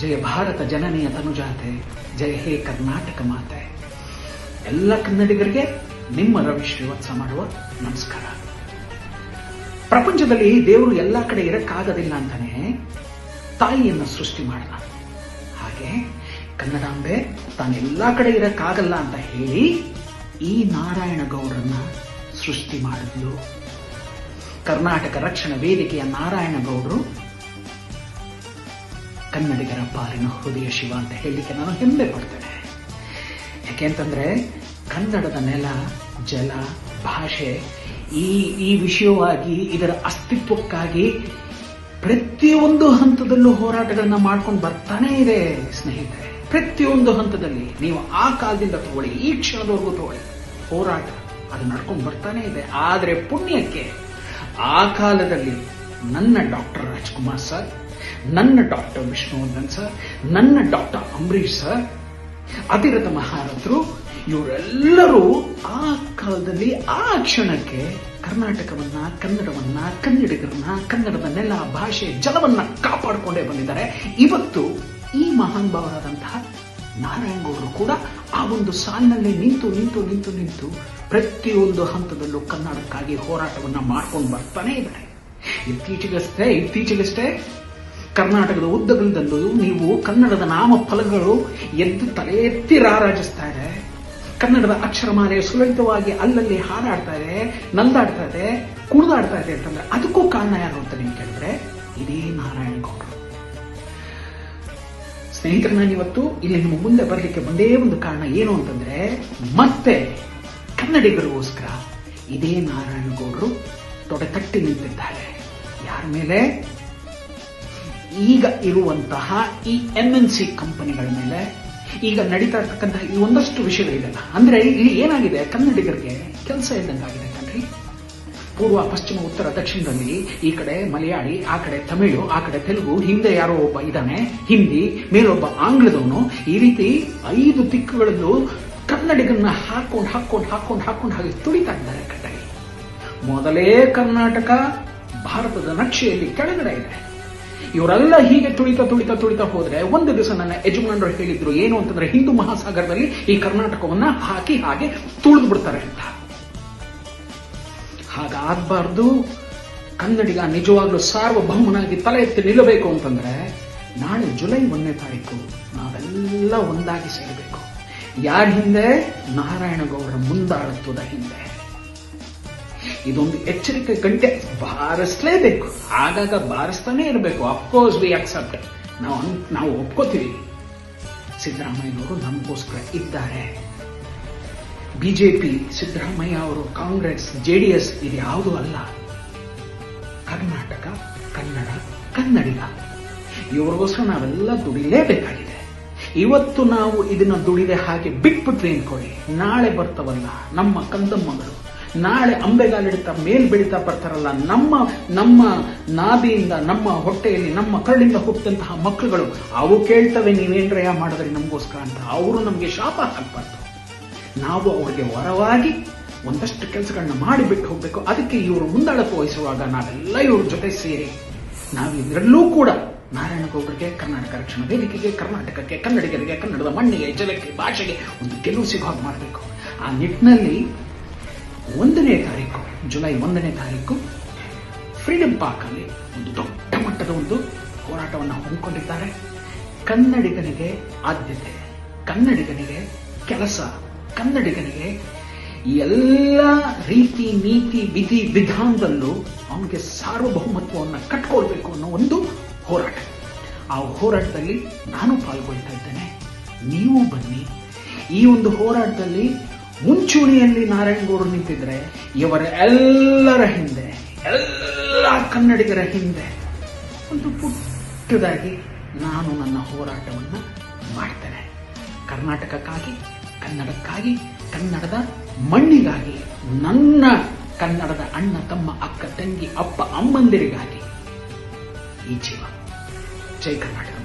ಜಯ ಭಾರತ ಜನನಿಯ ತನುಜಾತೆ, ಜಯ ಹೇ ಕರ್ನಾಟಕ ಮಾತೆ. ಎಲ್ಲ ಕನ್ನಡಿಗರಿಗೆ ನಿಮ್ಮ ರವಿ ಶ್ರೀವತ್ಸ ಮಾಡುವ ನಮಸ್ಕಾರ. ಪ್ರಪಂಚದಲ್ಲಿ ದೇವರು ಎಲ್ಲ ಕಡೆ ಇರಕ್ಕಾಗದಿಲ್ಲ ಅಂತಾನೆ ತಾಯಿಯನ್ನು ಸೃಷ್ಟಿ ಮಾಡಿದ. ಹಾಗೆ ಕನ್ನಡಾಂಬೆ ತಾನೆಲ್ಲ ಕಡೆ ಇರಕ್ಕಾಗಲ್ಲ ಅಂತ ಹೇಳಿ ಈ ನಾರಾಯಣ ಗೌಡರನ್ನ ಸೃಷ್ಟಿ ಮಾಡಿದ್ಲು. ಕರ್ನಾಟಕ ರಕ್ಷಣಾ ವೇದಿಕೆಯ ನಾರಾಯಣ ಗೌಡ್ರು ಕನ್ನಡಿಗರ ಪಾಲಿನ ಹೃದಯ ಶಿವ ಅಂತ ಹೇಳಲಿಕ್ಕೆ ನಾನು ಹೆಮ್ಮೆ ಪಡ್ತೇನೆ. ಯಾಕೆಂತಂದ್ರೆ ಕನ್ನಡದ ನೆಲ, ಜಲ, ಭಾಷೆ ಈ ಈ ವಿಷಯವಾಗಿ ಇದರ ಅಸ್ತಿತ್ವಕ್ಕಾಗಿ ಪ್ರತಿಯೊಂದು ಹಂತದಲ್ಲೂ ಹೋರಾಟಗಳನ್ನ ಮಾಡ್ಕೊಂಡು ಬರ್ತಾನೆ ಇದೆ ಸ್ನೇಹಿತರೆ. ಪ್ರತಿಯೊಂದು ಹಂತದಲ್ಲಿ ನೀವು ಆ ಕಾಲದಿಂದ ತಗೊಳ್ಳಿ, ಈ ಕ್ಷಣದವರೆಗೂ ತಗೊಳ್ಳಿ. ಹೋರಾಟ ಅದು ನಡ್ಕೊಂಡು ಬರ್ತಾನೆ ಇದೆ. ಆದರೆ ಪುಣ್ಯಕ್ಕೆ ಆ ಕಾಲದಲ್ಲಿ ನನ್ನ ಡಾಕ್ಟರ್ ರಾಜ್ಕುಮಾರ್ ಸರ್ ನನ್ನ ಡಾಕ್ಟರ್ ವಿಷ್ಣುವರ್ಧನ್ ಸರ್, ನನ್ನ ಡಾಕ್ಟರ್ ಅಂಬರೀಶ್ ಸರ್, ಅತಿರಥ ಮಹಾರಥರು, ಇವರೆಲ್ಲರೂ ಆ ಕಾಲದಲ್ಲಿ ಆ ಕ್ಷಣಕ್ಕೆ ಕರ್ನಾಟಕವನ್ನ, ಕನ್ನಡವನ್ನ, ಕನ್ನಡಿಗರನ್ನ, ಕನ್ನಡದ ನೆಲ, ಭಾಷೆ, ಜಲವನ್ನ ಕಾಪಾಡಿಕೊಂಡೇ ಬಂದಿದ್ದಾರೆ. ಇವತ್ತು ಈ ಮಹಾನ್ ಭಾವರಾದಂತಹ ನಾರಾಯಣಗೌಡರು ಕೂಡ ಆ ಒಂದು ಸಾಲಿನಲ್ಲಿ ನಿಂತು ನಿಂತು ನಿಂತು ನಿಂತು ಪ್ರತಿಯೊಂದು ಹಂತದಲ್ಲೂ ಕನ್ನಡಕ್ಕಾಗಿ ಹೋರಾಟವನ್ನ ಮಾಡ್ಕೊಂಡು ಬರ್ತಾನೆ ಇದ್ದಾರೆ. ಇತ್ತೀಚೆಗಷ್ಟೇ ಇತ್ತೀಚೆಗಷ್ಟೇ ಕರ್ನಾಟಕದ ಉದ್ದಗಲದಲ್ಲೂ ನೀವು ಕನ್ನಡದ ನಾಮಫಲಗಳು ಎದ್ದು ತಲೆ ಎತ್ತಿ ರಾರಾಜಿಸ್ತಾ ಕನ್ನಡದ ಅಕ್ಷರಮಾಲೆ ಸುಲಲಿತವಾಗಿ ಅಲ್ಲಲ್ಲಿ ಹಾರಾಡ್ತಾರೆ ಇದೆ ನಂದಾಡ್ತಾ ಇದೆ, ಕುಣಿದಾಡ್ತಾ ಇದೆ ಅಂತಂದ್ರೆ ಅದಕ್ಕೂ ಕಾರಣ ಯಾರು ಅಂತ ನೀವು ಕೇಳಿದ್ರೆ ಇದೇ ನಾರಾಯಣಗೌಡರು ಸ್ನೇಹಿತರೆ, ನಾನು ಇವತ್ತು ಇಲ್ಲಿ ನಿಮ್ಮ ಮುಂದೆ ಬರಲಿಕ್ಕೆ ಒಂದೇ ಒಂದು ಕಾರಣ ಏನು ಅಂತಂದ್ರೆ ಮತ್ತೆ ಕನ್ನಡಿಗರಿಗೋಸ್ಕರ ಇದೇ ನಾರಾಯಣಗೌಡರು ತೊಡೆ ತಟ್ಟಿ ನಿಂತಿದ್ದಾರೆ. ಯಾರ ಮೇಲೆ? ಈಗ ಇರುವಂತಹ ಈ ಎಂ ಎನ್ ಸಿ ಕಂಪನಿಗಳ ಮೇಲೆ ಈಗ ನಡೀತಾ ಇರ್ತಕ್ಕಂತಹ ಈ ಒಂದಷ್ಟು ವಿಷಯಗಳಿದೆಲ್ಲ ಅಂದ್ರೆ ಇಲ್ಲಿ ಏನಾಗಿದೆ? ಕನ್ನಡಿಗರಿಗೆ ಕೆಲಸ ಇದ್ದಂಗಾಗಿದೆ ಕಣ್ರಿ. ಪೂರ್ವ, ಪಶ್ಚಿಮ, ಉತ್ತರ, ದಕ್ಷಿಣದಲ್ಲಿ ಈ ಕಡೆ ಮಲಯಾಳಿ, ಆ ಕಡೆ ತಮಿಳು, ಆ ಕಡೆ ತೆಲುಗು, ಹಿಂದೆ ಯಾರೋ ಒಬ್ಬ ಇದ್ದಾನೆ, ಹಿಂದಿ, ಮೇಲೊಬ್ಬ ಆಂಗ್ಲದವನು ಈ ರೀತಿ ಐದು ದಿಕ್ಕುಗಳಲ್ಲೂ ಕನ್ನಡಿಗನ್ನ ಹಾಕೊಂಡು ಹಾಕೊಂಡು ಹಾಕೊಂಡು ಹಾಕೊಂಡು ಹಾಗೆ ತುಳಿತಾ ಇದ್ದಾರೆ ಕಟ್ಟಗೆ ಮೊದಲೇ ಕರ್ನಾಟಕ, ಭಾರತದ ನಕ್ಷೆಯಲ್ಲಿ ಕೆಳಗಡೆ ಇದೆ. ಇವರೆಲ್ಲ ಹೀಗೆ ತುಳಿತಾ ತುಳಿತಾ ತುಳಿತಾ ಹೋದ್ರೆ ಒಂದು ದಿವಸ ನನ್ನ ಯಜಮಾನರು ಹೇಳಿದ್ರು ಏನು ಅಂತಂದ್ರೆ ಹಿಂದೂ ಮಹಾಸಾಗರದಲ್ಲಿ ಈ ಕರ್ನಾಟಕವನ್ನ ಹಾಕಿ ಹಾಗೆ ತುಳಿದು ಬಿಡ್ತಾರೆ ಅಂತ. ಹಾಗಾಗಬಾರ್ದು. ಕನ್ನಡಿಗ ನಿಜವಾಗ್ಲೂ ಸಾರ್ವಭೌಮನಾಗಿ ತಲೆ ಎತ್ತಿ ನಿಲ್ಲಬೇಕು ಅಂತಂದ್ರೆ ನಾಳೆ ಜುಲೈ ಒಂದನೇ ತಾರೀಕು ನಾವೆಲ್ಲ ಒಂದಾಗಿ ಸೇರಬೇಕು. ಯಾರ ಹಿಂದೆ? ನಾರಾಯಣಗೌಡರ ಮುಂದಾಳತ್ವದ ಹಿಂದೆ. ಇದೊಂದು ಎಚ್ಚರಿಕೆ ಗಂಟೆ. ಬಾರಿಸಲೇಬೇಕು ಆಗಾಗ ಬಾರಿಸ್ತಾನೆ ಇರಬೇಕು. ಅಫ್ಕೋರ್ಸ್ ವಿ ಅಕ್ಸೆಪ್ಟ್ ನಾವು ನಾವು ಒಪ್ಕೋತೀವಿ. ಸಿದ್ದರಾಮಯ್ಯನವರು ನಮಗೋಸ್ಕರ ಇದ್ದಾರೆ. ಬಿಜೆಪಿ, ಸಿದ್ದರಾಮಯ್ಯ ಅವರು, ಕಾಂಗ್ರೆಸ್ ಜೆಡಿಎಸ್ ಇದು ಯಾವುದೂ ಅಲ್ಲ. ಕರ್ನಾಟಕ, ಕನ್ನಡ, ಕನ್ನಡಿಗ. ಇವರಿಗೋಸ್ಕರ ನಾವೆಲ್ಲ ದುಡಿಲೇಬೇಕಾಗಿದೆ. ಇವತ್ತು ನಾವು ಇದನ್ನ ದುಡಿದೆ ಹಾಗೆ ಬಿಟ್ಬಿಟ್ವಿ ಅನ್ಕೊಳ್ಳಿ ನಾಳೆ ಬರ್ತವಲ್ಲ ನಮ್ಮ ಕಂದಮ್ಮಗಳು. ನಾಳೆ ಅಂಬೆಗಾಲಿಡ್ತಾ ಮೇಲ್ ಬೆಳೀತಾ ಬರ್ತಾರಲ್ಲ, ನಮ್ಮ ನಮ್ಮ ನಾಭಿಯಿಂದ ನಮ್ಮ ಹೊಟ್ಟೆಯಲ್ಲಿ, ನಮ್ಮ ಕರಳಿಂದ ಹುಟ್ಟಂತಹ ಮಕ್ಕಳುಗಳು, ಅವು ಕೇಳ್ತವೆ ನೀವೇನ್ರಯ ಮಾಡಿದ್ರೆ ನಮಗೋಸ್ಕರ ಅಂತ. ಅವರು ನಮಗೆ ಶಾಪ ಹಾಕ್ಬಾರ್ದು. ನಾವು ಅವ್ರಿಗೆ ವರವಾಗಿ ಒಂದಷ್ಟು ಕೆಲಸಗಳನ್ನ ಮಾಡಿಬಿಟ್ಟು ಹೋಗ್ಬೇಕು. ಅದಕ್ಕೆ ಇವರು ಮುಂದಾಳತ್ವ ವಹಿಸುವಾಗ ನಾವೆಲ್ಲ ಇವ್ರ ಜೊತೆ ಸೇರಿ, ನಾವು ಕೂಡ ಕೂಡ ನಾರಾಯಣಗೌಡರಿಗೆ ಕರ್ನಾಟಕ ರಕ್ಷಣಾ ವೇದಿಕೆಗೆ, ಕರ್ನಾಟಕಕ್ಕೆ, ಕನ್ನಡಿಗರಿಗೆ, ಕನ್ನಡದ ಮಣ್ಣಿಗೆ, ಜಲಕ್ಕೆ, ಭಾಷೆಗೆ ಒಂದು ಗೆಲುವು ಸಿಗೋ ಮಾಡಬೇಕು. ಆ ನಿಟ್ಟಿನಲ್ಲಿ ಒಂದನೇ ತಾರೀಕು, ಜುಲೈ ಒಂದನೇ ತಾರೀಕು ಫ್ರೀಡಂ ಪಾರ್ಕ್ ಅಲ್ಲಿ ಒಂದು ದೊಡ್ಡ ಮಟ್ಟದ ಒಂದು ಹೋರಾಟವನ್ನು ಹಮ್ಮಿಕೊಂಡಿದ್ದಾರೆ. ಕನ್ನಡಿಗನಿಗೆ ಆದ್ಯತೆ, ಕನ್ನಡಿಗನಿಗೆ ಕೆಲಸ, ಕನ್ನಡಿಗನಿಗೆ ಎಲ್ಲ ರೀತಿ ನೀತಿ ವಿಧಿ ವಿಧಾನದಲ್ಲೂ ಅವನಿಗೆ ಸಾರ್ವಭೌಮತ್ವವನ್ನು ಕಟ್ಕೊಳ್ಬೇಕು ಅನ್ನೋ ಒಂದು ಹೋರಾಟ. ಆ ಹೋರಾಟದಲ್ಲಿ ನಾನು ಪಾಲ್ಗೊಳ್ತಾ ಇದ್ದೇನೆ. ನೀವು ಬನ್ನಿ. ಈ ಒಂದು ಹೋರಾಟದಲ್ಲಿ ಮುಂಚೂಣಿಯಲ್ಲಿ ನಾರಾಯಣಗೌಡರು ನಿಂತಿದ್ರೆ, ಇವರ ಎಲ್ಲರ ಹಿಂದೆ, ಎಲ್ಲ ಕನ್ನಡಿಗರ ಹಿಂದೆ ಒಂದು ಪುಟ್ಟದಾಗಿ ನಾನು ನನ್ನ ಹೋರಾಟವನ್ನು ಮಾಡ್ತೇನೆ. ಕರ್ನಾಟಕಕ್ಕಾಗಿ, ಕನ್ನಡಕ್ಕಾಗಿ, ಕನ್ನಡದ ಮಣ್ಣಿಗಾಗಿ, ನನ್ನ ಕನ್ನಡದ ಅಣ್ಣ, ತಮ್ಮ, ಅಕ್ಕ, ತಂಗಿ, ಅಪ್ಪ, ಅಮ್ಮಂದಿರಿಗಾಗಿ ಈ ಜೀವ. ಜೈ ಕರ್ನಾಟಕ.